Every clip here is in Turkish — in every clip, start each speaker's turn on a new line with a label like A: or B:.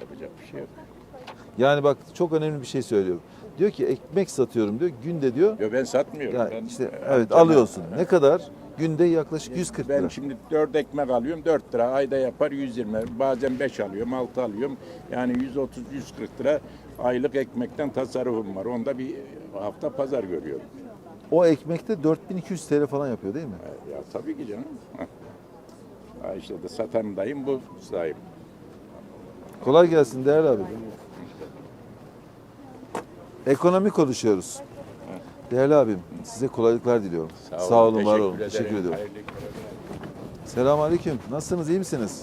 A: Yapacak bir şey yok.
B: Yani bak çok önemli bir şey söylüyor. Diyor ki ekmek satıyorum diyor. Günde diyor.
A: Yo ben satmıyorum.
B: Ya
A: ben,
B: işte evet
A: amcama-
B: alıyorsun. Ne kadar? Günde yaklaşık 140
A: Ben
B: lira.
A: şimdi 4 ekmek alıyorum 4 lira. Ayda yapar 120. Bazen 5 alıyorum 6 alıyorum. Yani 130-140 lira aylık ekmekten tasarrufum var. Onda bir hafta pazar görüyorum.
B: O ekmekte 4200 TL falan yapıyor değil mi?
A: Ya tabii ki canım. Ha işte de satan dayım bu sahip.
B: Kolay gelsin değerli abi. Ekonomi konuşuyoruz. Değerli abim size kolaylıklar diliyorum. Sağ olun, var olun.
A: Teşekkür
B: Teşekkür
A: ederim.
B: ediyorum.
A: Hayırlı günler.
B: Selamun aleyküm. Nasılsınız? iyi misiniz?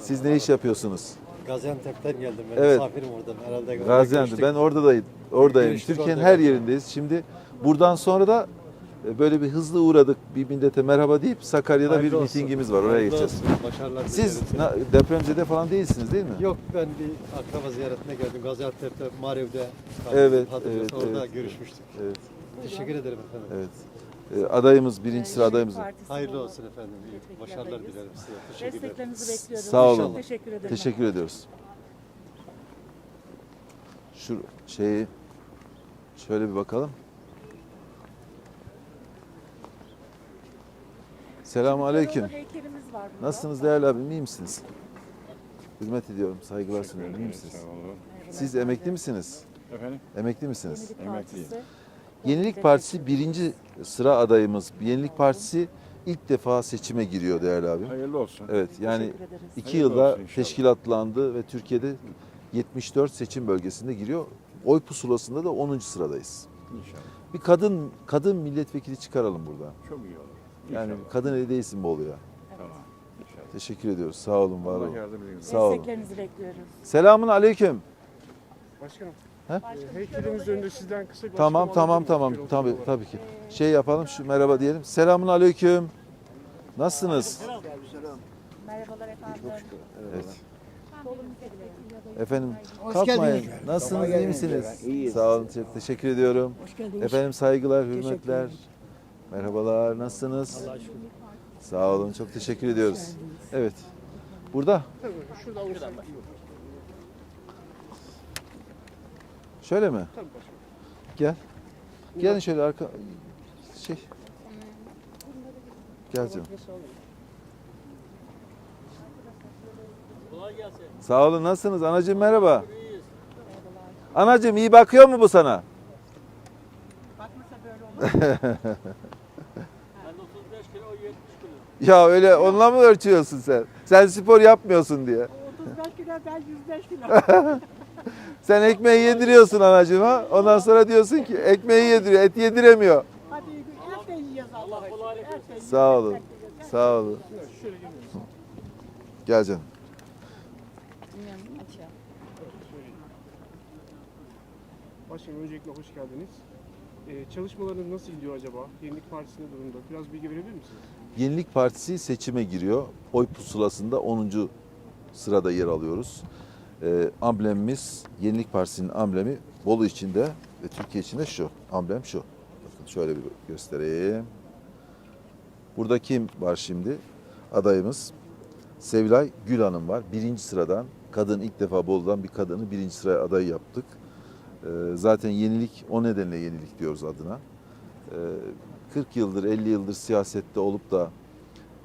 B: Siz ne iş yapıyorsunuz?
C: Gaziantep'ten geldim ben.
B: Evet.
C: Misafirim orada. Herhalde
B: Gaziantep. Ben oradayım. Oradayım.
C: Görüştük,
B: Türkiye'nin
C: orada
B: her yerindeyiz. Şimdi buradan sonra da böyle bir hızlı uğradık. Bir millete merhaba deyip Sakarya'da
C: Hayırlı
B: bir
C: olsun.
B: mitingimiz var. Oraya geçeceğiz.
C: Başarılar
B: Siz
C: dilerim.
B: na- depremzede falan değilsiniz değil mi?
C: Yok ben bir akraba ziyaretine geldim. Gaziantep'te, Marev'de.
B: Evet, evet,
C: Orada
B: evet.
C: görüşmüştük.
B: Evet.
C: Teşekkür ederim efendim.
B: Evet. E, adayımız birinci sıra adayımız.
C: Hayırlı olsun efendim. İyi Başarılar dilerim size. Teşekkür ederim.
D: Desteklerinizi bekliyoruz.
B: Sağ olun.
C: İnşallah.
D: Teşekkür ederim.
B: Teşekkür ediyoruz. Şu şeyi şöyle bir bakalım. Selamun aleyküm.
D: Heykelimiz var burada.
B: Nasılsınız değerli abim? İyi misiniz? Hürmet ediyorum, saygılar sunuyorum. İyi misiniz?
A: Sağ olun.
B: Siz emekli misiniz?
A: Efendim?
B: Emekli misiniz?
A: Emekliyim.
B: Yenilik Partisi birinci sıra adayımız. Yenilik Partisi ilk defa seçime giriyor değerli abim.
A: Hayırlı olsun.
B: Evet yani
D: Teşekkür ederiz.
B: iki
A: Hayırlı
B: yılda
A: olsun inşallah.
B: teşkilatlandı ve Türkiye'de 74 seçim bölgesinde giriyor. Oy pusulasında da 10. sıradayız.
A: İnşallah.
B: Bir kadın kadın milletvekili çıkaralım burada.
A: Çok iyi olur.
B: Yani
A: İnşallah.
B: kadın eli değilsin mi oluyor?
A: Tamam. İnşallah.
B: Teşekkür ediyoruz. Sağ olun, var
A: Allah
B: olun.
A: yardımcınız olsun.
B: Sağ olun.
D: Desteklerinizi bekliyoruz.
B: Selamun aleyküm.
E: Başkanım,
B: He?
E: e, heykelimiz önünde sizden kısa bir
B: Tamam
E: açıklama
B: tamam
E: alabilir
B: tamam
E: miyiz?
B: tabii
E: Şöyle
B: tabii ki. Şey yapalım şu merhaba diyelim. Selamun aleyküm. Nasılsınız?
D: Merhabalar efendim.
B: Evet. Efendim kalkmayın. Nasılsınız? iyi misiniz? Sağ olun. Teşekkür ediyorum. Efendim saygılar, hürmetler. Merhabalar. Nasılsınız? Sağ olun. Çok teşekkür ediyoruz. Evet. Burada.
E: Tabii, şurada olursa olur.
B: Şöyle mi?
E: Tabii başkanım.
B: Gel. Gelin şöyle arka şey. Gel canım. Sağ olun. Nasılsınız? Anacığım merhaba. Anacığım iyi bakıyor mu bu sana? Ya öyle onunla mı ölçüyorsun sen? Sen spor yapmıyorsun diye.
F: 35 kilo ben 105 kilo.
B: Sen ekmeği yediriyorsun anacığıma. Ondan sonra diyorsun ki ekmeği yediriyor, et yediremiyor.
F: Hadi et de yiyeceğiz Allah aşkına.
B: Sağ olun. Sağ olun. Gel canım.
E: Başkanım öncelikle hoş geldiniz. E, çalışmalarınız nasıl gidiyor acaba? Yenilik Partisi ne durumda? Biraz bilgi verebilir misiniz?
B: Yenilik Partisi seçime giriyor. Oy pusulasında 10. sırada yer alıyoruz. Ee, amblemimiz, Yenilik Partisi'nin amblemi Bolu içinde ve Türkiye içinde şu. Amblem şu. Bakın şöyle bir göstereyim. Burada kim var şimdi? Adayımız Sevilay Gül Hanım var. Birinci sıradan kadın ilk defa Bolu'dan bir kadını birinci sıraya aday yaptık. Ee, zaten yenilik o nedenle yenilik diyoruz adına. Ee, 40 yıldır 50 yıldır siyasette olup da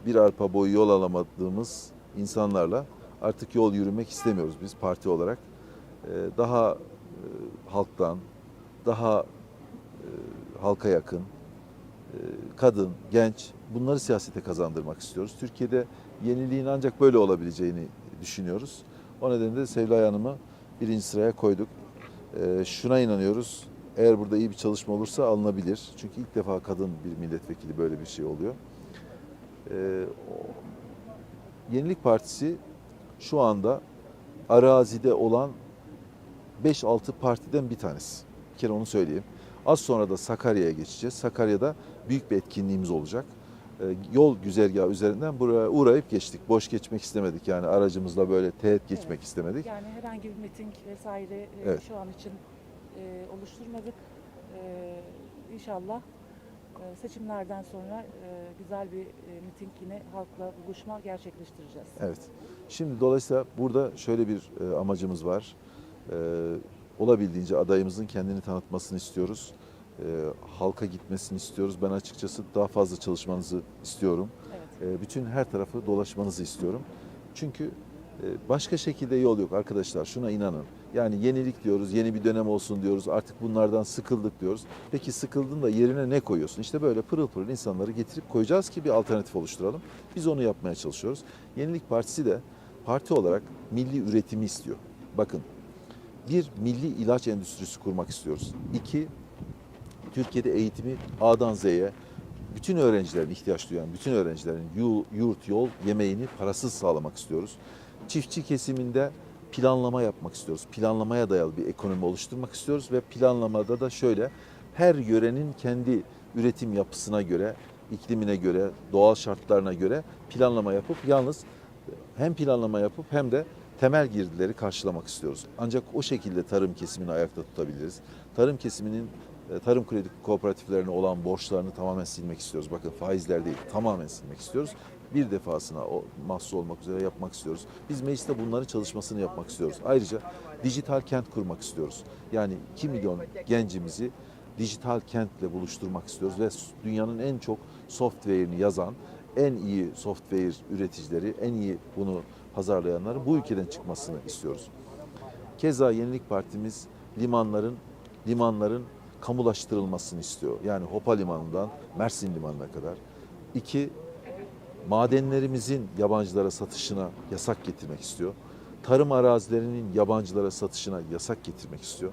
B: bir arpa boyu yol alamadığımız insanlarla artık yol yürümek istemiyoruz biz parti olarak. Ee, Daha e, halktan, daha e, halka yakın, e, kadın, genç bunları siyasete kazandırmak istiyoruz. Türkiye'de yeniliğin ancak böyle olabileceğini düşünüyoruz. O nedenle de Sevlay Hanım'ı birinci sıraya koyduk. Ee, Şuna inanıyoruz. Eğer burada iyi bir çalışma olursa alınabilir. Çünkü ilk defa kadın bir milletvekili böyle bir şey oluyor. Ee, Yenilik Partisi şu anda arazide olan 5-6 partiden bir tanesi. Bir kere onu söyleyeyim. Az sonra da Sakarya'ya geçeceğiz. Sakarya'da büyük bir etkinliğimiz olacak. Ee, Yol güzergahı üzerinden buraya uğrayıp geçtik. Boş geçmek istemedik. Yani aracımızla böyle teğet geçmek
D: Evet.
B: istemedik.
D: Yani herhangi bir miting vesaire e,
B: Evet.
D: şu an için e, oluşturmadık. E, inşallah e, seçimlerden sonra e, güzel bir e, miting yine halkla buluşma gerçekleştireceğiz.
B: Evet. Şimdi dolayısıyla burada şöyle bir e, amacımız var. E, olabildiğince adayımızın kendini tanıtmasını istiyoruz. E, halka gitmesini istiyoruz. Ben açıkçası daha fazla çalışmanızı istiyorum.
D: Evet.
B: E, bütün her tarafı dolaşmanızı istiyorum. Çünkü e, başka şekilde yol yok arkadaşlar. Şuna inanın. Yani yenilik diyoruz, yeni bir dönem olsun diyoruz. Artık bunlardan sıkıldık diyoruz. Peki sıkıldın da yerine ne koyuyorsun? İşte böyle pırıl pırıl insanları getirip koyacağız ki bir alternatif oluşturalım. Biz onu yapmaya çalışıyoruz. Yenilik Partisi de parti olarak milli üretimi istiyor. Bakın bir milli ilaç endüstrisi kurmak istiyoruz. İki, Türkiye'de eğitimi A'dan Z'ye bütün öğrencilerin ihtiyaç duyan bütün öğrencilerin yu- yurt, yol, yemeğini parasız sağlamak istiyoruz. Çiftçi kesiminde planlama yapmak istiyoruz. Planlamaya dayalı bir ekonomi oluşturmak istiyoruz ve planlamada da şöyle her yörenin kendi üretim yapısına göre, iklimine göre, doğal şartlarına göre planlama yapıp yalnız hem planlama yapıp hem de temel girdileri karşılamak istiyoruz. Ancak o şekilde tarım kesimini ayakta tutabiliriz. Tarım kesiminin e, tarım kredi kooperatiflerine olan borçlarını tamamen silmek istiyoruz. Bakın faizler değil, tamamen silmek istiyoruz. Bir defasına o mahsus olmak üzere yapmak istiyoruz. Biz mecliste bunların çalışmasını yapmak istiyoruz. Ayrıca dijital kent kurmak istiyoruz. Yani 2 milyon gencimizi dijital kentle buluşturmak istiyoruz ve dünyanın en çok software'ini yazan, en iyi software üreticileri, en iyi bunu pazarlayanların bu ülkeden çıkmasını istiyoruz. Keza Yenilik Partimiz limanların limanların kamulaştırılmasını istiyor. Yani Hopa Limanı'ndan Mersin Limanı'na kadar. İki, madenlerimizin yabancılara satışına yasak getirmek istiyor. Tarım arazilerinin yabancılara satışına yasak getirmek istiyor.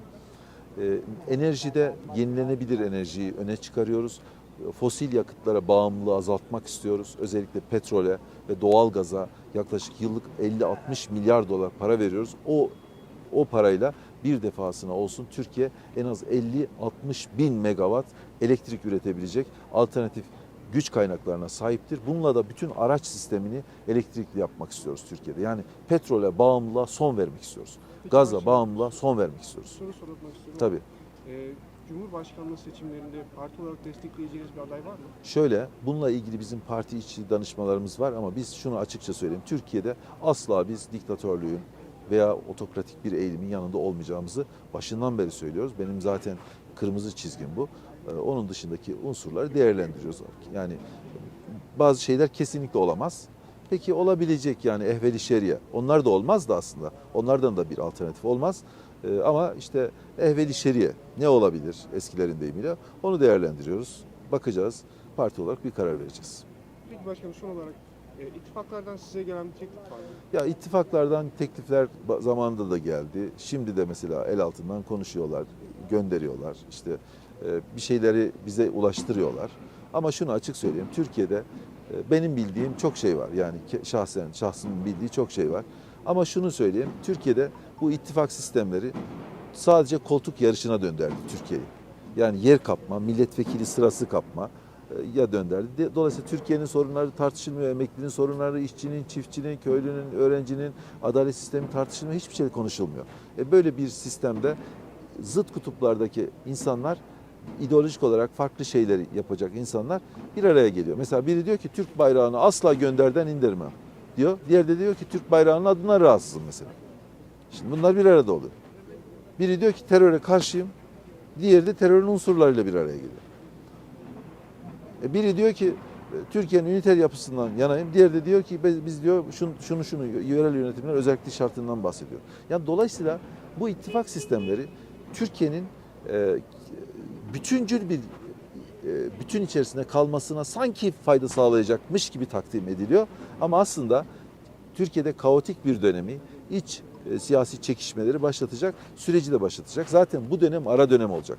B: Ee, enerjide yenilenebilir enerjiyi öne çıkarıyoruz. Fosil yakıtlara bağımlılığı azaltmak istiyoruz. Özellikle petrole ve doğalgaza yaklaşık yıllık 50-60 milyar dolar para veriyoruz. O o parayla bir defasına olsun Türkiye en az 50-60 bin megawatt elektrik üretebilecek alternatif güç kaynaklarına sahiptir. Bununla da bütün araç sistemini elektrikli yapmak istiyoruz Türkiye'de. Yani petrole bağımlılığa son vermek istiyoruz.
E: Peki başkanım,
B: bağımlılığa son vermek istiyoruz.
E: Soru sormak istiyorum.
B: Tabii.
E: Ee, Cumhurbaşkanlığı seçimlerinde parti olarak destekleyeceğiniz bir aday var mı?
B: Şöyle, bununla ilgili bizim parti içi danışmalarımız var ama biz şunu açıkça söyleyeyim. Türkiye'de asla biz diktatörlüğün veya otokratik bir eğilimin yanında olmayacağımızı başından beri söylüyoruz. Benim zaten kırmızı çizgim bu. Ee, Onun dışındaki unsurları değerlendiriyoruz. Yani bazı şeyler kesinlikle olamaz. Peki olabilecek yani ehveli şeria. Onlar da olmaz da aslında. Onlardan da bir alternatif olmaz. Ee, Ama işte ehveli şeria ne olabilir eskilerin deyimiyle onu değerlendiriyoruz. Bakacağız. Parti olarak bir karar vereceğiz.
E: Peki başkanım son olarak e, ittifaklardan size gelen bir teklif var mı?
B: Ya ittifaklardan teklifler zamanında da geldi. Şimdi de mesela el altından konuşuyorlar, gönderiyorlar. İşte bir şeyleri bize ulaştırıyorlar. Ama şunu açık söyleyeyim. Türkiye'de e, benim bildiğim çok şey var. Yani şahsen şahsımın bildiği çok şey var. Ama şunu söyleyeyim. Türkiye'de bu ittifak sistemleri sadece koltuk yarışına döndürdü Türkiye'yi. Yani yer kapma, milletvekili sırası kapma e, ya döndürdü. De- Dolayısıyla Türkiye'nin sorunları tartışılmıyor. Emeklinin sorunları, işçinin, çiftçinin, köylünün, öğrencinin, adalet sistemi tartışılmıyor. Hiçbir şey konuşulmuyor. E böyle bir sistemde zıt kutuplardaki insanlar ideolojik olarak farklı şeyleri yapacak insanlar bir araya geliyor. Mesela biri diyor ki Türk bayrağını asla gönderden indirmem diyor. Diğeri de diyor ki Türk bayrağının adına rahatsızım mesela. Şimdi bunlar bir arada oluyor. Biri diyor ki teröre karşıyım. Diğeri de terörün unsurlarıyla bir araya geliyor. E biri diyor ki e, Türkiye'nin üniter yapısından yanayım. Diğeri de diyor ki biz, diyor şunu şunu, şunu yerel yönetimler özellikle şartından bahsediyor. Yani dolayısıyla bu ittifak sistemleri Türkiye'nin e, bütüncül bir e, bütün içerisinde kalmasına sanki fayda sağlayacakmış gibi takdim ediliyor. Ama aslında Türkiye'de kaotik bir dönemi, iç e, siyasi çekişmeleri başlatacak, süreci de başlatacak. Zaten bu dönem ara dönem olacak.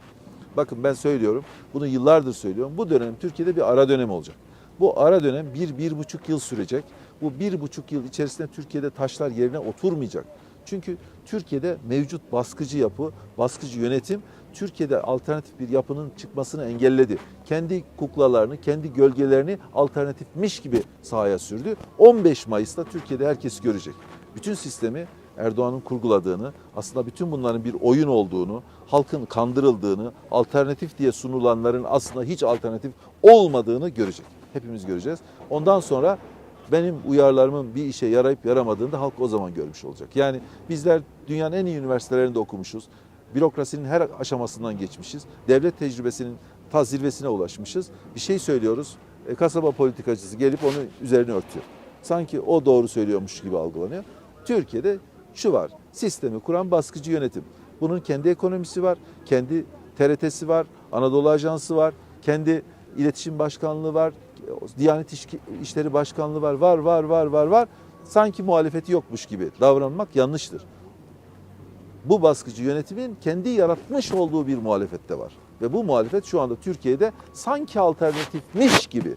B: Bakın ben söylüyorum, bunu yıllardır söylüyorum. Bu dönem Türkiye'de bir ara dönem olacak. Bu ara dönem bir, bir buçuk yıl sürecek. Bu bir buçuk yıl içerisinde Türkiye'de taşlar yerine oturmayacak. Çünkü Türkiye'de mevcut baskıcı yapı, baskıcı yönetim Türkiye'de alternatif bir yapının çıkmasını engelledi. Kendi kuklalarını, kendi gölgelerini alternatifmiş gibi sahaya sürdü. 15 Mayıs'ta Türkiye'de herkes görecek. Bütün sistemi Erdoğan'ın kurguladığını, aslında bütün bunların bir oyun olduğunu, halkın kandırıldığını, alternatif diye sunulanların aslında hiç alternatif olmadığını görecek. Hepimiz göreceğiz. Ondan sonra benim uyarılarımın bir işe yarayıp yaramadığını da halk o zaman görmüş olacak. Yani bizler dünyanın en iyi üniversitelerinde okumuşuz. Bürokrasinin her aşamasından geçmişiz. Devlet tecrübesinin ta zirvesine ulaşmışız. Bir şey söylüyoruz. E, kasaba politikacısı gelip onu üzerine örtüyor. Sanki o doğru söylüyormuş gibi algılanıyor. Türkiye'de şu var. Sistemi kuran baskıcı yönetim. Bunun kendi ekonomisi var, kendi TRT'si var, Anadolu Ajansı var, kendi iletişim başkanlığı var, Diyanet İş- İşleri Başkanlığı var, var, var, var, var, var. Sanki muhalefeti yokmuş gibi davranmak yanlıştır. Bu baskıcı yönetimin kendi yaratmış olduğu bir muhalefette var. Ve bu muhalefet şu anda Türkiye'de sanki alternatifmiş gibi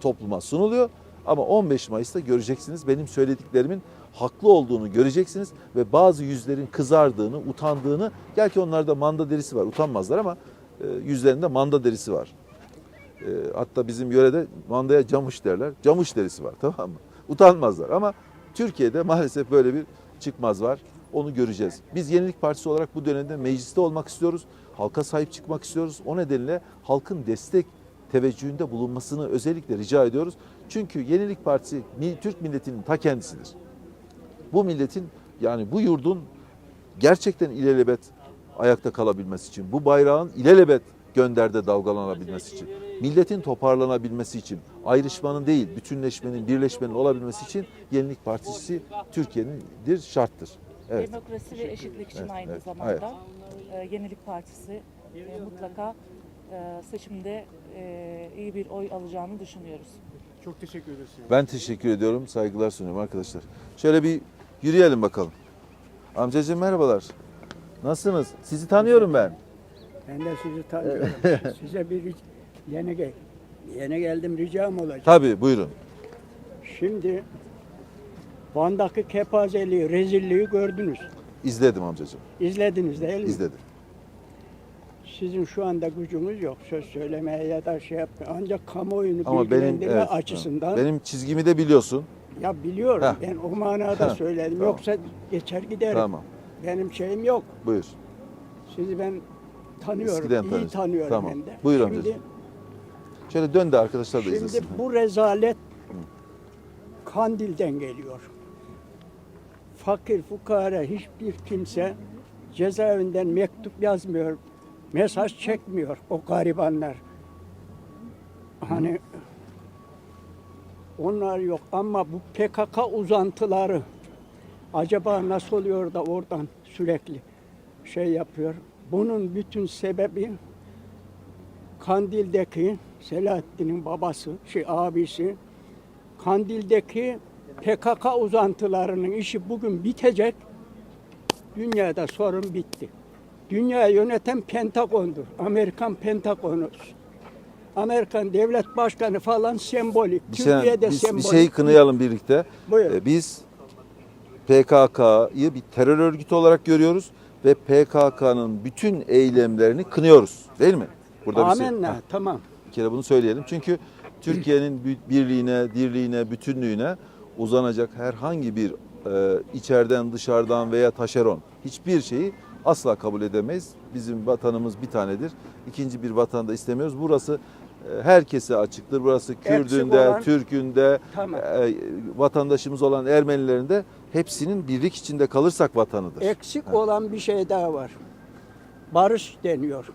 B: topluma sunuluyor. Ama 15 Mayıs'ta göreceksiniz benim söylediklerimin haklı olduğunu göreceksiniz ve bazı yüzlerin kızardığını, utandığını, belki onlarda manda derisi var, utanmazlar ama e, yüzlerinde manda derisi var. E, hatta bizim yörede mandaya camış derler. Camış derisi var tamam mı? Utanmazlar ama Türkiye'de maalesef böyle bir çıkmaz var. Onu göreceğiz. Biz Yenilik Partisi olarak bu dönemde mecliste olmak istiyoruz. Halka sahip çıkmak istiyoruz. O nedenle halkın destek teveccühünde bulunmasını özellikle rica ediyoruz. Çünkü Yenilik Partisi Türk milletinin ta kendisidir. Bu milletin yani bu yurdun gerçekten ilelebet ayakta kalabilmesi için, bu bayrağın ilelebet gönderde dalgalanabilmesi için, milletin toparlanabilmesi için, ayrışmanın değil, bütünleşmenin, birleşmenin olabilmesi için Yenilik Partisi Türkiye'nindir, şarttır. Evet.
D: Demokrasi ve eşitlik için
B: Evet,
D: aynı
B: evet,
D: zamanda e, Yenilik Partisi e, mutlaka e, seçimde e, iyi bir oy alacağını düşünüyoruz.
E: Çok teşekkür ederiz.
B: Ben teşekkür ediyorum, saygılar sunuyorum arkadaşlar. Şöyle bir yürüyelim bakalım. Amcacığım merhabalar. Nasılsınız? Sizi tanıyorum ben.
G: Ben de sizi tanıyorum. Size bir ric- yeni gel yeni geldim ricam olacak.
B: Tabii buyurun.
G: Şimdi Van'daki kepazeliği, rezilliği gördünüz.
B: İzledim amcacığım.
G: İzlediniz değil mi?
B: İzledim.
G: Sizin şu anda gücünüz yok söz söylemeye ya da şey yapmaya. Ancak kamuoyunu
B: Ama benim
G: bilgilendirme
B: evet,
G: açısından
B: benim çizgimi de biliyorsun.
G: ya biliyorum
B: Heh.
G: ben o manada
B: Heh,
G: söyledim.
B: tamam.
G: Yoksa geçer giderim.
B: Tamam.
G: Benim şeyim yok.
B: Buyur.
G: Sizi ben tanıyorum.
B: Eskiden
G: iyi
B: tanıyorsun.
G: tanıyorum
B: Tamam.
G: hem de.
B: Buyur
G: Şimdi-
B: amcacığım. Şöyle dön de arkadaşlar da
G: Şimdi
B: izlesin.
G: bu rezalet Kandil'den geliyor. Fakir fukara hiçbir kimse cezaevinden mektup yazmıyor, mesaj çekmiyor o garibanlar. Hani onlar yok ama bu PKK uzantıları acaba nasıl oluyor da oradan sürekli şey yapıyor. Bunun bütün sebebi Kandil'deki Selahattin'in babası, şey abisi, Kandil'deki PKK uzantılarının işi bugün bitecek. Dünyada sorun bitti. Dünyayı yöneten Pentagon'dur. Amerikan Pentagonu. Amerikan devlet başkanı falan sembolik.
B: Bir, şey,
G: Türkiye'de
B: biz bir
G: sembolik.
B: şeyi kınayalım birlikte.
G: Buyurun.
B: Ee, Biz PKK'yı bir terör örgütü olarak görüyoruz ve PKK'nın bütün eylemlerini kınıyoruz. Değil mi? Burada bir, şey-
G: Amenna.
B: Heh,
G: Tamam.
B: bir kere bunu söyleyelim. Çünkü Türkiye'nin bir- birliğine, dirliğine, bütünlüğüne uzanacak herhangi bir e, içeriden, dışarıdan veya taşeron hiçbir şeyi asla kabul edemeyiz. Bizim vatanımız bir tanedir. İkinci bir vatan da istemiyoruz. Burası e, herkese açıktır. Burası Kürdünde,
G: olan-
B: Türkünde,
G: Tamam.
B: e, vatandaşımız olan Ermenilerin de hepsinin birlik içinde kalırsak vatanıdır.
G: Eksik olan bir şey daha var. Barış deniyor.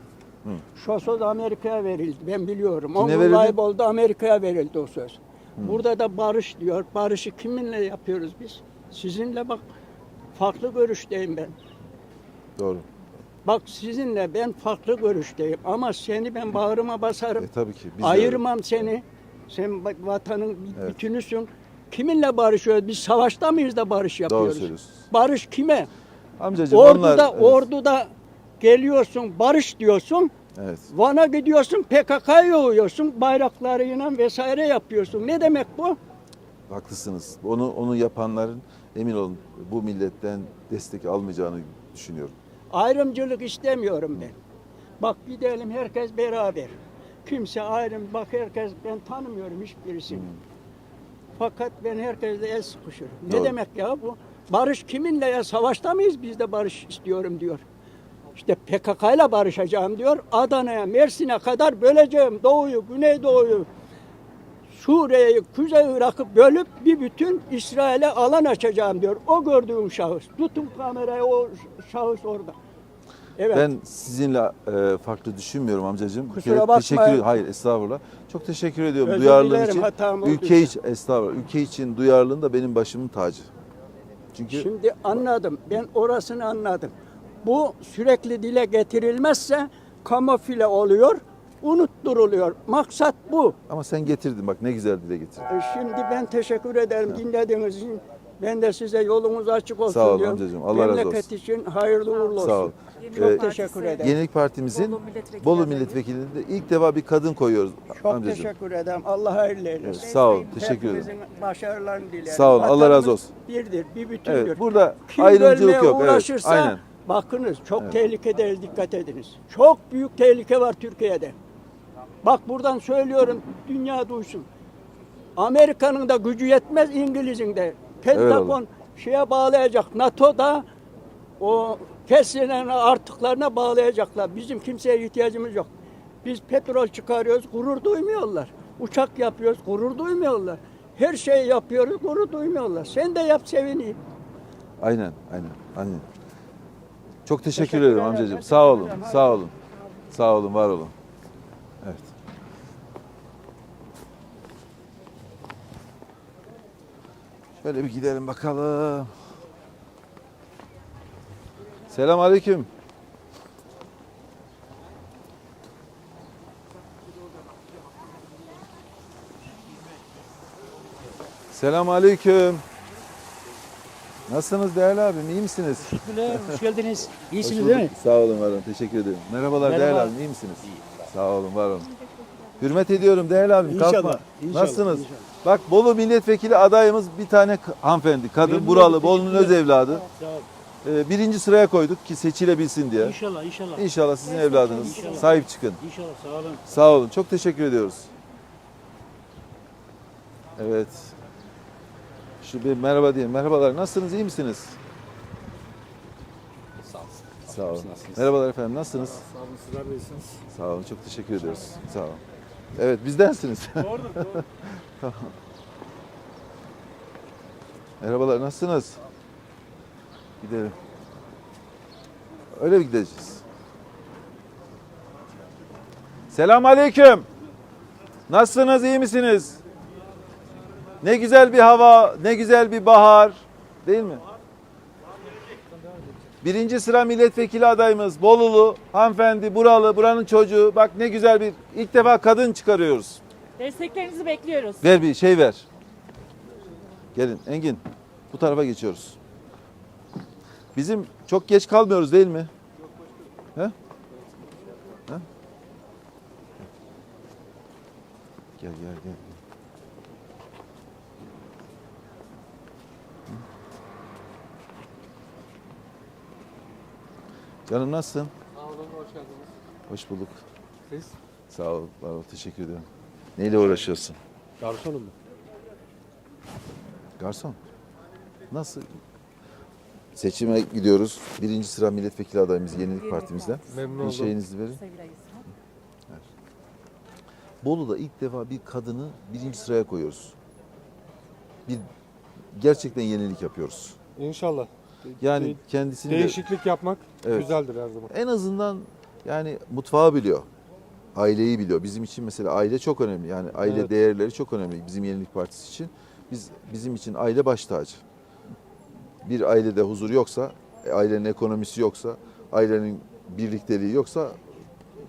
G: Şosoz Amerika'ya verildi. Ben biliyorum.
B: Kime
G: O
B: verildi?
G: oldu Amerika'ya verildi o söz. Burada da barış diyor. Barışı kiminle yapıyoruz biz? Sizinle bak. Farklı görüşteyim ben.
B: Doğru.
G: Bak sizinle ben farklı görüşteyim. Ama seni ben bağrıma basarım.
B: E, tabii ki. Biz de-
G: Ayırmam seni. Sen bak vatanın bir
B: Evet.
G: bütünüsün. Kiminle barışıyoruz? Biz savaşta mıyız da barış yapıyoruz?
B: söylüyorsun.
G: Barış kime?
B: Amcacığım
G: Orduda,
B: onlar... evet,
G: orduda geliyorsun, barış diyorsun.
B: Evet.
G: Van'a gidiyorsun, PKK'ya yoğuyorsun, bayraklarıyla vesaire yapıyorsun. Ne demek bu?
B: Haklısınız. Onu onu yapanların emin olun bu milletten destek almayacağını düşünüyorum.
G: Ayrımcılık istemiyorum ben. Bak gidelim herkes beraber. Kimse ayrım, bak herkes, ben tanımıyorum hiçbirisini. Fakat ben herkesle el sıkışırım. Ne
B: Doğru.
G: demek ya bu? Barış kiminle ya? Savaşta mıyız biz de barış istiyorum diyor. İşte PKK ile barışacağım diyor. Adana'ya, Mersin'e kadar böleceğim. Doğuyu, Güneydoğu'yu. Suriye'yi, Kuzey Irak'ı bölüp bir bütün İsrail'e alan açacağım diyor. O gördüğüm şahıs. Tutun kamerayı o şahıs orada. Evet.
B: Ben sizinle e, farklı düşünmüyorum amcacığım.
G: Kusura bakmayın.
B: Teşekkür, hayır estağfurullah. Çok teşekkür ediyorum
G: Özür
B: duyarlılığın
G: dilerim,
B: için. Ülke için estağfurullah. Ülke için duyarlılığın da benim başımın tacı. Çünkü
G: Şimdi anladım. Ben orasını anladım. Bu sürekli dile getirilmezse kamufle oluyor, unutturuluyor. Maksat bu.
B: ama sen getirdin bak ne güzel dile getirdin.
G: E, Şimdi ben teşekkür ederim dinlediğiniz için. Ben de size yolunuz açık olsun
B: Sağ olun
G: diyorum.
B: amcacığım, Allah razı
G: Memleket
B: olsun.
G: için hayırlı uğurlu olsun.
B: Sağ ol.
G: Çok
B: Ee,
G: teşekkür ederim.
B: Yenilik Partimizin
D: Bolu milletvekili
B: Bolu milletvekilinde ilk defa bir kadın koyuyoruz
G: Çok
B: amcacığım.
G: teşekkür ederim. Allah hayırlı eylesin.
B: Evet, sağ ol. Teşekkür ederim.
G: Başarılarını dilerim.
B: Sağ olun, Allah razı olsun.
G: Birdir, bir bütündür.
B: Evet, burada
G: Kim
B: ayrımcılık yok. Evet,
G: uğraşırsa
B: aynen.
G: Bakınız çok tehlikede dikkat ediniz. Çok büyük tehlike var Türkiye'de. Bak buradan söylüyorum dünya duysun. Amerika'nın da gücü yetmez İngiliz'in de. Pentagon şeye bağlayacak. NATO da o kesilen artıklarına bağlayacaklar. Bizim kimseye ihtiyacımız yok. Biz petrol çıkarıyoruz, gurur duymuyorlar. Uçak yapıyoruz, gurur duymuyorlar. Her şeyi yapıyoruz, gurur duymuyorlar. Sen de yap sevineyim.
B: Aynen, aynen, aynen. Çok teşekkür,
G: Teşekkür
B: ederim amcacığım. Sağ olun, sağ olun. Sağ olun, var olun. Evet. Şöyle bir gidelim bakalım. Selam aleyküm. Selam aleyküm. Nasılsınız değerli abim? İyi misiniz?
H: Teşekkürler, hoş geldiniz.
B: Hoş
H: İyisiniz değil mi?
B: Sağ olun var olun. Teşekkür ederim. Merhabalar
H: Merhaba.
B: değerli abim. iyi misiniz? Sağ olun var olun. Hürmet ediyorum değerli abim.
H: İnşallah,
B: Kalkma.
H: inşallah,
B: Nasılsınız?
H: inşallah.
B: Bak Bolu milletvekili adayımız bir tane hanımefendi. Kadın
H: Memnun
B: buralı. Bolu'nun öz evladı.
H: Sağ ol.
B: Ee, birinci sıraya koyduk ki seçilebilsin diye.
H: İnşallah, inşallah.
B: İnşallah sizin evladınız.
H: İnşallah.
B: Sahip çıkın.
H: İnşallah, sağ olun.
B: Sağ olun. Çok teşekkür ediyoruz. Evet. Şu bir merhaba diyelim. Merhabalar. Nasılsınız? iyi misiniz?
I: Sağ olun.
B: Sağ olun.
I: Nasılsınız?
B: Merhabalar efendim. Nasılsınız?
I: Sağ olun. Sizler de iyisiniz.
B: Sağ olun. Çok teşekkür ediyoruz. Sağ olun. Evet bizdensiniz.
E: Doğru, doğru.
B: Merhabalar. Nasılsınız? Gidelim. Öyle mi gideceğiz? Selam aleyküm. Nasılsınız? iyi misiniz? Ne güzel bir hava, ne güzel bir bahar. Değil mi? Birinci sıra milletvekili adayımız Bolulu, hanımefendi, buralı, buranın çocuğu. Bak ne güzel bir, ilk defa kadın çıkarıyoruz.
D: Desteklerinizi bekliyoruz.
B: Ver bir şey ver. Gelin Engin, bu tarafa geçiyoruz. Bizim çok geç kalmıyoruz değil mi? He? He? Gel gel gel. Canım nasılsın?
I: Sağ olun. Hoş geldiniz.
B: Hoş bulduk.
I: Siz?
B: Sağ ol, var ol, teşekkür ederim. Neyle uğraşıyorsun?
I: Garsonum mu?
B: Garson. Nasıl? Seçime gidiyoruz. Birinci sıra milletvekili adayımız Yenilik Partimizden.
I: Memnun
B: Bir
I: oldum.
B: şeyinizi verin.
D: İsmi.
B: Bolu'da ilk defa bir kadını birinci sıraya koyuyoruz. Bir gerçekten yenilik yapıyoruz.
I: İnşallah.
B: Yani kendisini de
I: Değişiklik yapmak
B: Evet.
I: güzeldir her zaman.
B: en azından yani mutfağı biliyor. Aileyi biliyor. Bizim için mesela aile çok önemli. Yani aile
I: Evet.
B: değerleri çok önemli bizim Yenilik Partisi için. Biz bizim için aile baş tacı. Bir ailede huzur yoksa, e, ailenin ekonomisi yoksa, ailenin birlikteliği yoksa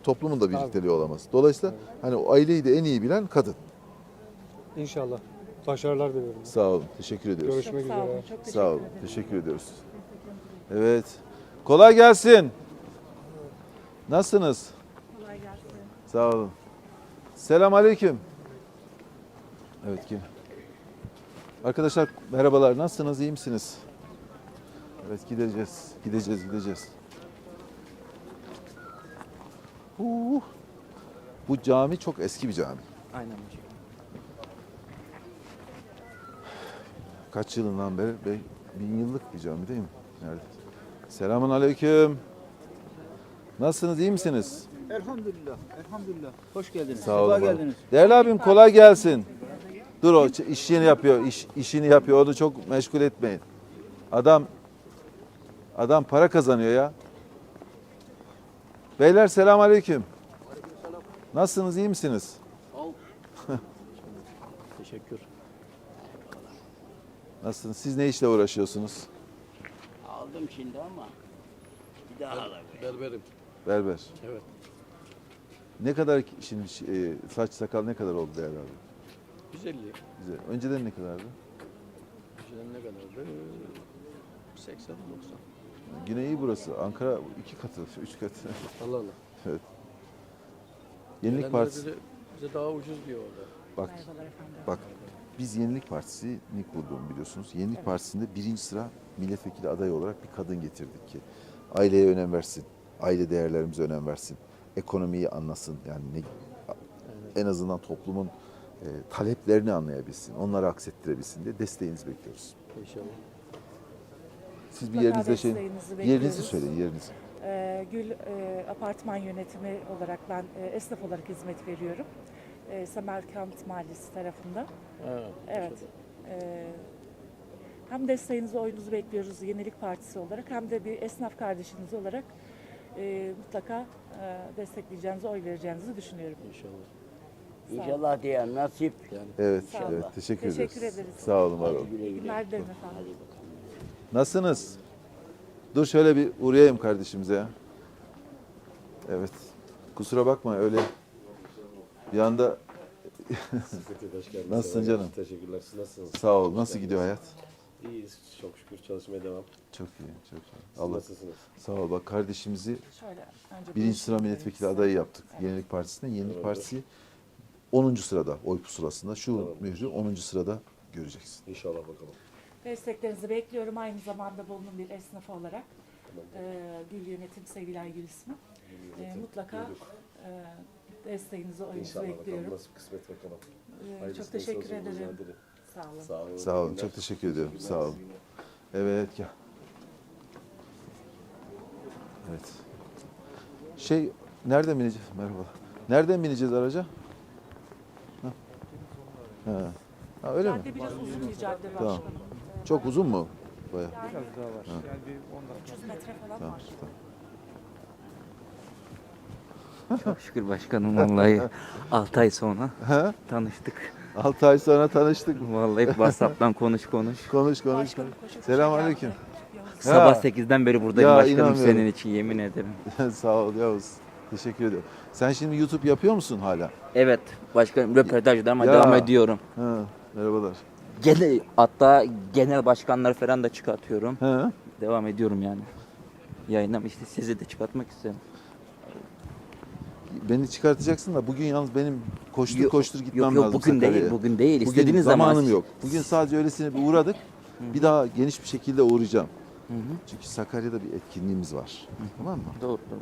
B: toplumun da birlikteliği olamaz. Dolayısıyla hani o aileyi de en iyi bilen kadın.
I: İnşallah. Başarılar diliyorum.
B: Sağ olun. Teşekkür ediyoruz.
I: Görüşmek
D: Çok sağ olun.
I: üzere.
D: Çok teşekkür
B: Sağ olun.
D: ederim.
B: Teşekkür ediyoruz. Evet. Kolay gelsin. Nasılsınız?
D: Kolay gelsin.
B: Sağ olun. Selam aleyküm. Evet ki. Arkadaşlar merhabalar. Nasılsınız? İyi misiniz? Evet gideceğiz. Gideceğiz, gideceğiz. Uh. Bu cami çok eski bir cami.
H: Aynen hocam.
B: Kaç yılından beri? Be- Bin yıllık bir cami değil mi? Nerede? Selamun aleyküm. Nasılsınız? iyi misiniz?
H: Elhamdülillah, elhamdülillah. Hoş geldiniz.
B: Sağ olun.
H: Geldiniz.
B: Değerli abim kolay gelsin. Dur o işini yapıyor, iş, işini yapıyor. Onu çok meşgul etmeyin. Adam adam para kazanıyor ya. Beyler selam aleyküm. Nasılsınız, iyi misiniz?
H: Teşekkür.
B: Nasılsınız? Siz ne işle uğraşıyorsunuz?
H: Aldım şimdi ama bir daha alacağım.
I: Berberim.
B: Berber.
I: Evet.
B: Ne kadar ki- şimdi e, saç sakal ne kadar oldu değerli abi?
I: 150.
B: Güzel. Önceden ne kadardı?
I: Önceden ne kadardı? 80 90.
B: Yine iyi burası. Ankara iki katı, üç katı.
I: Allah Allah.
B: Yenilik
I: Gelenler
B: Partisi.
I: Bize, bize daha ucuz diyor orada.
B: Bak,
D: Merhabalar efendim.
B: bak. Biz Yenilik Partisi'ni kurduğumu biliyorsunuz. Yenilik Partisi'nde birinci sıra milletvekili adayı olarak bir kadın getirdik ki aileye önem versin, aile değerlerimize önem versin, ekonomiyi anlasın. Yani ne, en azından toplumun e, taleplerini anlayabilsin, onları aksettirebilsin diye desteğinizi bekliyoruz.
I: İnşallah.
B: Siz bir yerinizde şey, yerinizi söyleyin, yerinizi.
D: Ee, Gül e, apartman yönetimi olarak ben e, esnaf olarak hizmet veriyorum. E, Semerkant Mahallesi tarafında.
I: Ha,
D: Evet. Ee, hem desteğinizi, oyunuzu bekliyoruz Yenilik Partisi olarak hem de bir esnaf kardeşiniz olarak e, mutlaka e, destekleyeceğinizi, oy vereceğinizi düşünüyorum.
I: İnşallah.
H: İnşallah diye nasip.
B: Evet,
D: Sağ olun.
B: evet. Teşekkür,
D: Teşekkür
B: ederiz.
D: ederiz.
B: Sağ olun, var olun.
H: Güle güle.
D: Günler dilerim efendim.
B: Nasılsınız? Dur şöyle bir uğrayayım kardeşimize. Evet. Kusura bakma öyle bir anda Nasılsın canım?
J: Teşekkürler. Siz nasılsınız?
B: sağ ol. Nasıl gidiyor hayat?
J: İyiyiz. Çok şükür çalışmaya devam.
B: Çok iyi, çok iyi.
J: Siz
B: Allah
J: nasılsınız?
B: sağ ol. Bak kardeşimizi
D: Şöyle önce
B: birinci sıra milletvekili
D: size.
B: adayı yaptık. Yenilik Partisi'nde. Yenilik
J: Tamamdır.
B: Partisi 10. sırada oy pusulasında. Şu
J: Tamamdır.
B: mührü 10. sırada göreceksin.
J: İnşallah bakalım.
D: Desteklerinizi bekliyorum. Aynı zamanda Bolu'nun bir esnafı olarak. E, Gül Yönetim Sevilen Gül ismi. E, mutlaka e, desteğinizi, oyunuzu
J: İnşallah bakalım.
D: bekliyorum.
J: Nasıl kısmet bakalım.
D: E,
J: Hayırlısı
D: çok teşekkür
J: olsun,
D: ederim. Sağ olun.
J: Sağ olun.
B: Sağ olun. Çok teşekkür ediyorum. Sağ olun. Evet gel. Evet. Şey nereden bineceğiz? Merhaba. Nereden bineceğiz araca? Ha. Ha. Ha, öyle mi?
D: Cadde biraz uzun bir cadde
B: Tamam.
D: başkanım. E,
B: Çok uzun mu? Baya.
D: Yani
E: daha var. Yani bir 10 dakika.
D: 300 metre falan
B: Tamam,
D: var.
B: tamam.
K: Çok şükür başkanım vallahi 6 ay sonra
B: Ha?
K: tanıştık.
B: 6 ay sonra tanıştık.
K: Vallahi WhatsApp'tan konuş konuş.
B: Konuş konuş konuş. Selamünaleyküm.
K: Sabah
B: Ya.
K: 8'den beri buradayım
B: Ya,
K: başkanım
B: inanmıyorum.
K: senin için yemin ederim.
B: Sağ ol Yavuz. Teşekkür ederim. Sen şimdi YouTube yapıyor musun hala?
K: Evet başkanım röportajlarıma
B: Ya.
K: devam ediyorum.
B: Ha, merhabalar.
K: Gene, hatta genel başkanlar falan da çıkartıyorum.
B: Ha?
K: Devam ediyorum yani. Yayınlam işte sizi de çıkartmak istedim.
B: Beni çıkartacaksın da bugün yalnız benim koştur
K: Yok,
B: koştur gitmem
K: Yok yok
B: lazım
K: bugün değil
B: Sakarya'ya.
K: bugün değil.
B: Bugün
K: İstediğiniz zaman.
B: zamanım yok. Bugün sadece öylesine bir uğradık. Bir daha geniş bir şekilde uğrayacağım.
K: Hı hı.
B: Çünkü Sakarya'da bir etkinliğimiz var. Tamam mı?
K: Doğru doğru.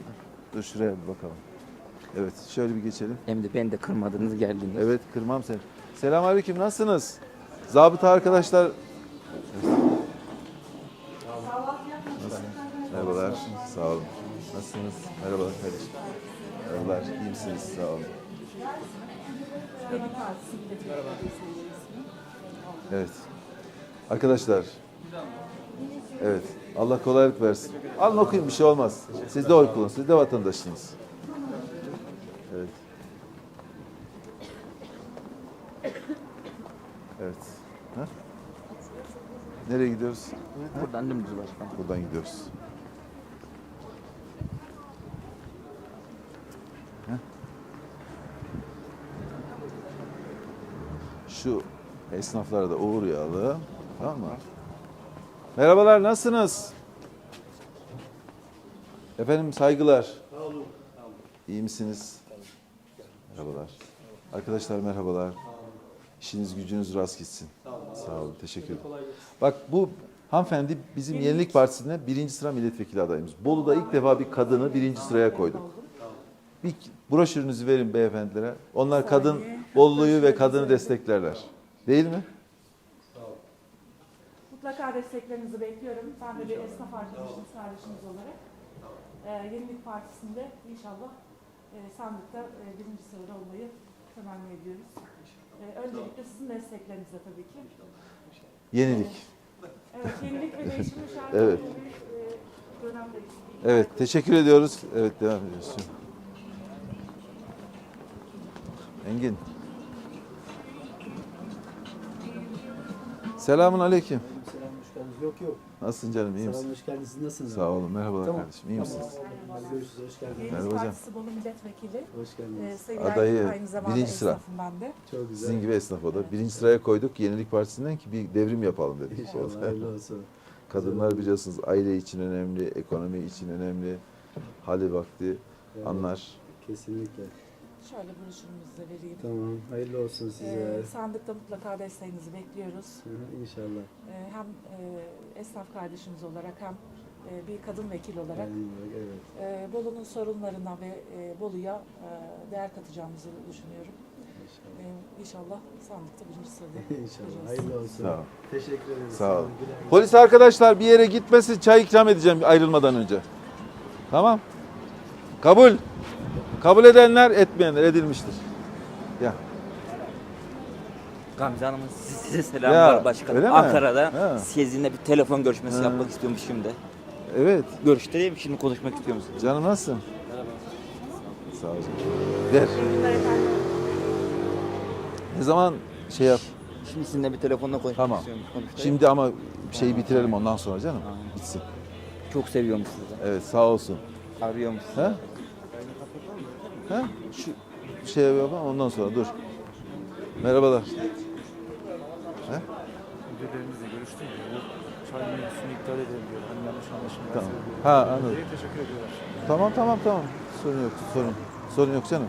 B: Dur şuraya bir bakalım. Evet şöyle bir geçelim.
K: Hem de beni de kırmadınız geldiniz.
B: Evet kırmam seni. Selamünaleyküm nasılsınız? Zabıta arkadaşlar. Merhabalar. Sağ olun. Nasılsınız? Merhabalar kardeşim. Merhabalar. İyi misiniz? Sağ olun. Evet. Arkadaşlar. Evet. Allah kolaylık versin. Alın okuyun bir şey olmaz. Siz de oy kullanın. Siz de vatandaşsınız. Evet. Evet. Ha? Nereye gidiyoruz?
K: Buradan dümdüz başkanım.
B: Buradan gidiyoruz. Şu esnaflara da uğrayalım. Tamam mı? Merhabalar, nasılsınız? Efendim saygılar. İyi misiniz? Merhabalar. Arkadaşlar merhabalar. İşiniz gücünüz rast gitsin. Sağ olun. Teşekkür ederim. Bak bu hanımefendi bizim Yenilik Partisi'ne birinci sıra milletvekili adayımız. Bolu'da ilk defa bir kadını birinci sıraya koyduk. Bir broşürünüzü verin beyefendilere. Onlar kadın Bollu'yu ve kadını desteklerler. Değil mi?
D: Mutlaka desteklerinizi bekliyorum. Ben de bir esnaf arkadaşınız, kardeşiniz olarak. Ee, Yenilik Partisi'nde inşallah e, sandıkta e, birinci sırada olmayı temenni ediyoruz. Ee, öncelikle sizin desteklerinizle tabii ki.
B: Yenilik.
D: Evet, yenilik ve değişimin şart
B: Evet.
D: bir e, dönemdeyiz.
B: Evet, teşekkür ediyoruz. Evet, devam ediyoruz. Engin. Selamun aleyküm.
C: Selam hoş geldiniz. Yok yok.
B: Nasılsın canım, iyi
C: Selam
B: misin?
C: hoş geldiniz. Siz nasılsınız?
B: Sağ olun, merhabalar
C: Tamam,
B: kardeşim, iyi
C: tamam.
B: misiniz?
C: Hadi görüşürüz. Hoş geldiniz.
B: Merhaba hocam.
D: Partisi Bolu Milletvekili.
C: Hoş
D: Ee,
C: geldiniz.
D: sayılar
B: Adayı
D: aynı zamanda
B: birinci sıra.
D: esnafım ben de.
C: Çok güzel.
B: Sizin gibi esnaf o da. Birinci sıraya koyduk Yenilik Partisi'nden ki bir devrim yapalım dedik.
C: İnşallah hayırlı olsun.
B: Kadınlar biliyorsunuz aile için önemli, ekonomi için önemli. Hali vakti
C: Evet,
B: anlar.
C: Kesinlikle.
D: Şöyle broşürümüzü de vereyim.
C: Tamam. Hayırlı olsun size.
D: Ee, sandıkta mutlaka desteğinizi bekliyoruz.
C: Hı hı, İnşallah.
D: Ee, hem e, esnaf kardeşimiz olarak hem e, bir kadın vekil olarak
C: evet.
D: e, Bolu'nun sorunlarına ve e, Bolu'ya e, değer katacağımızı düşünüyorum.
C: İnşallah.
D: E, inşallah sandıkta birinci sırada
C: İnşallah.
D: olacağız.
C: Hayırlı olsun.
B: Sağ ol.
C: Teşekkür ederiz.
B: Sağ ol.
C: olun. Güle güle.
B: Polis arkadaşlar bir yere gitmesin çay ikram edeceğim ayrılmadan önce. Tamam. Kabul. Kabul edenler etmeyenler edilmiştir. Ya.
K: Gamze Hanım'ın size selamlar
B: Ya,
K: başkanım.
B: öyle mi?
K: Ankara'da
B: Ha.
K: sizinle bir telefon görüşmesi yapmak istiyormuş şimdi.
B: Evet.
K: Görüştüreyim şimdi konuşmak istiyor musun?
B: Canım nasılsın? Sağ ol. canım. Ne zaman şey yap.
K: Şimdi sizinle bir telefonla konuşmak
B: Tamam.
K: istiyorum. Konuşturayım.
B: Şimdi ama şeyi bitirelim ondan sonra canım. Bitsin.
K: Çok seviyormuş sizi.
B: Evet sağ olsun.
K: Arıyormuş sizi.
B: Ha? Ha? Şu şey yapalım ondan sonra dur. Merhabalar. Ha?
L: Müdürlerimizle görüştüm. Bu çay mevzusunu iptal edelim diyor. Hani yanlış anlaşılma
B: Tamam. Ha anladım.
L: Teşekkür ediyorlar.
B: Tamam tamam tamam. Sorun yok sorun. Sorun yok canım.